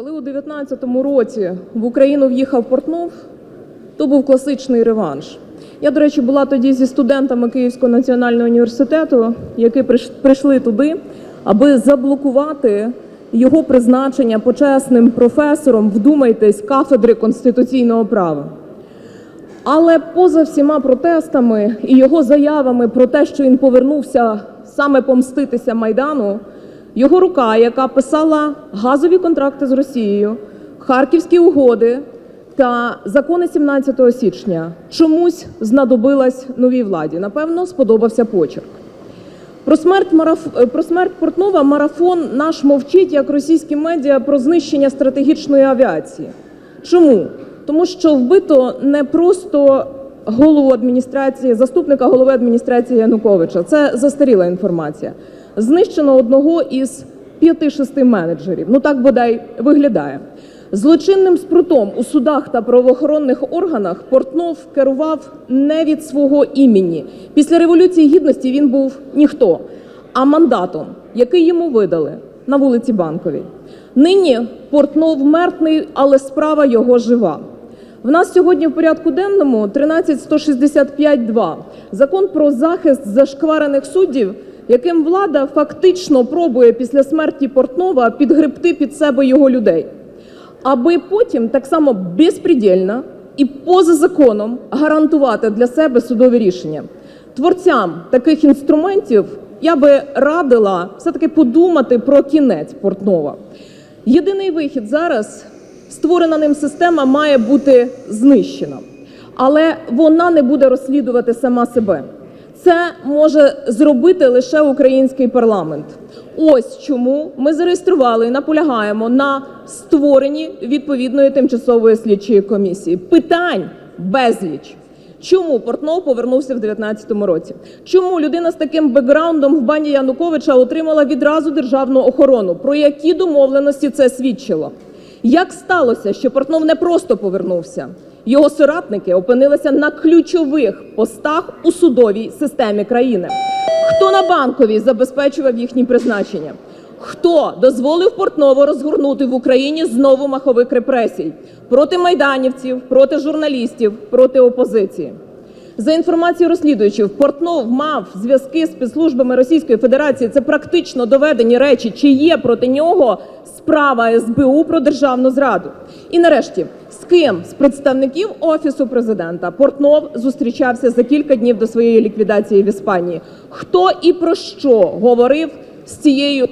Коли у 19-му році в Україну в'їхав Портнов, то був класичний реванш. Я, до речі, була тоді зі студентами Київського національного університету, які прийшли туди, аби заблокувати його призначення почесним професором, вдумайтесь, кафедри конституційного права. Але поза всіма протестами і його заявами про те, що він повернувся саме помститися Майдану, його рука, яка писала газові контракти з Росією, харківські угоди та закони 17 січня, чомусь знадобилась новій владі. Напевно, сподобався почерк. Про смерть мараф... е, про смерть Портнова марафон наш мовчить як російські медіа про знищення стратегічної авіації. Чому? Тому що вбито не просто голову адміністрації, заступника голови адміністрації Януковича. Це застаріла інформація. Знищено одного із п'яти-шести менеджерів. Ну так бодай виглядає. Злочинним спрутом у судах та правоохоронних органах Портнов керував не від свого імені. Після революції гідності він був ніхто, а мандатом, який йому видали на вулиці Банковій. Нині Портнов мертний, але справа його жива. В нас сьогодні в порядку денному 13165.2 закон про захист зашкварених суддів, яким влада фактично пробує після смерті Портнова підгребти під себе його людей аби потім так само безпредельно і поза законом гарантувати для себе судові рішення. Творцям таких інструментів я би радила все-таки подумати про кінець Портнова. Єдиний вихід зараз створена ним система має бути знищена, але вона не буде розслідувати сама себе. Це може зробити лише український парламент. Ось чому ми зареєстрували і наполягаємо на створенні відповідної тимчасової слідчої комісії. Питань безліч. Чому Портнов повернувся в 2019 році? Чому людина з таким бекграундом в банді Януковича отримала відразу державну охорону? Про які домовленості це свідчило? Як сталося, що Портнов не просто повернувся? Його соратники опинилися на ключових постах у судовій системі країни. Хто на банковій забезпечував їхні призначення? Хто дозволив Портнову розгорнути в Україні знову маховик репресій проти майданівців, проти журналістів, проти опозиції? За інформацією розслідувачів, Портнов мав зв'язки з спецслужбами Російської Федерації. Це практично доведені речі, чи є проти нього справа СБУ про державну зраду. І нарешті, з ким з представників офісу президента Портнов зустрічався за кілька днів до своєї ліквідації в Іспанії? Хто і про що говорив з цією